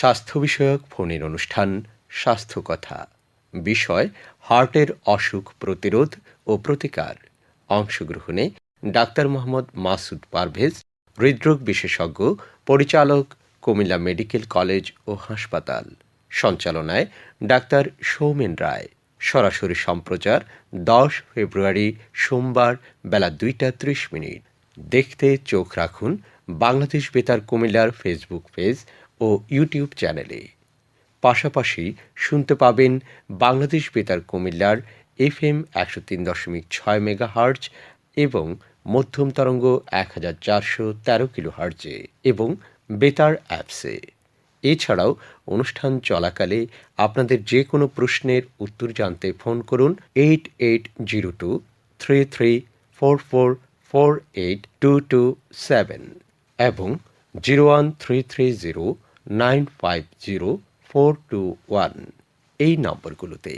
স্বাস্থ্য বিষয়ক ফোনের অনুষ্ঠান স্বাস্থ্য কথা বিষয়, হার্টের অসুখ প্রতিরোধ ও প্রতিকার। অংশগ্রহণে ডাক্তার মোহাম্মদ মাসুদ পারভেজ, হৃদরোগ বিশেষজ্ঞ, পরিচালক, কুমিল্লা মেডিকেল কলেজ ও হাসপাতাল। সঞ্চালনায় ডাক্তার সৌমেন রায়। সরাসরি সম্প্রচার দশ ফেব্রুয়ারি সোমবার বেলা দুইটা ত্রিশ মিনিট। দেখতে চোখ রাখুন বাংলাদেশ বেতার কুমিল্লার ফেসবুক পেজ ও ইউটিউব চ্যানেলে। পাশাপাশি শুনতে পাবেন বাংলাদেশ বেতার কুমিল্লার এফ এম একশো তিন দশমিক ছয় মেগা হার্জ এবং মধ্যম তরঙ্গ এক হাজার চারশো তেরো কিলো হার্জে এবং বেতার অ্যাপসে। এছাড়াও অনুষ্ঠান চলাকালে আপনাদের যে কোনো প্রশ্নের উত্তর জানতে ফোন করুন eight eight zero two three three four four four eight two two seven এবং zero one three three zero nine five zero four two one এই নম্বরগুলোতে।